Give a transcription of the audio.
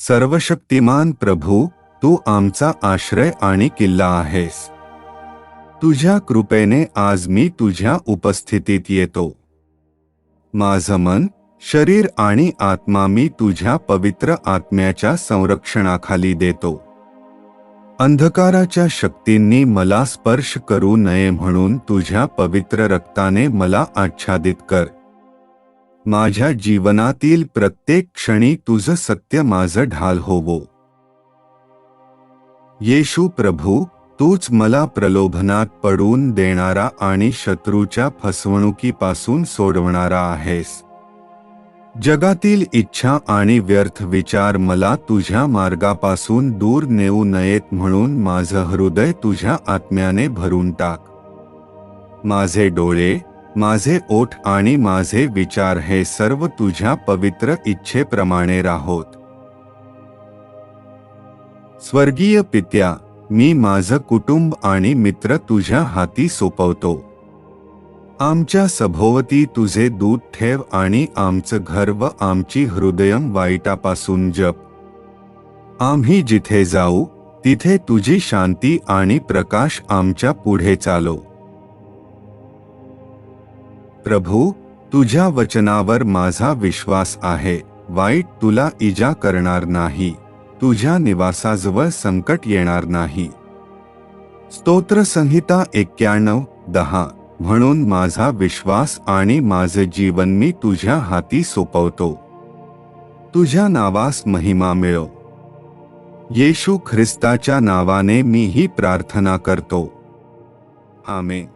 सर्वशक्तिमान प्रभू तू आमचा आश्रय आणि किल्ला आहेस. तुझ्या कृपेने आज मी तुझ्या उपस्थितीत येतो. माझं मन शरीर आणि आत्मा मी तुझ्या पवित्र आत्म्याच्या संरक्षणाखाली देतो. अंधकाराच्या शक्तींनी मला स्पर्श करू नये म्हणून तुझ्या पवित्र रक्ताने मला आच्छादित कर. माझ्या जीवनातील प्रत्येक क्षणी तुझं सत्य माझं ढाल होवो. येशू प्रभू तूच मला प्रलोभनात पडून देणारा आणि शत्रूच्या फसवणुकीपासून सोडवणारा आहेस. जगातील इच्छा आणि व्यर्थ विचार मला तुझ्या मार्गापासून दूर नेऊ नयेत म्हणून माझं हृदय तुझ्या आत्म्याने भरून टाक. माझे डोळे माझे ओठ आणि माझे विचार हे सर्व तुझ्या पवित्र इच्छेप्रमाणे राहोत. स्वर्गीय पित्या मी माझं कुटुंब आणि मित्र तुझ्या हाती सोपवतो. आमच्या सभोवती तुझे दूध ठेव आणि आमचं घर व आमची हृदयम वाईटापासून जप. आम्ही जिथे जाऊ तिथे तुझी शांती आणि प्रकाश आमच्या पुढे चालो. प्रभू तुझ्या वचनावर माझा विश्वास आहे. वाईट तुला इजा करणार नाही. तुझ्या निवासाजवळ संकट येणार नाही. स्तोत्रसंहिता एक्क्याण्णव दहा. म्हणून माझा विश्वास आणि माझे जीवन मी तुझ्या हाती सोपवतो. तुझ्या नावास महिमा मिळो. येशू ख्रिस्ताच्या नावाने मी ही प्रार्थना करतो. आमेन.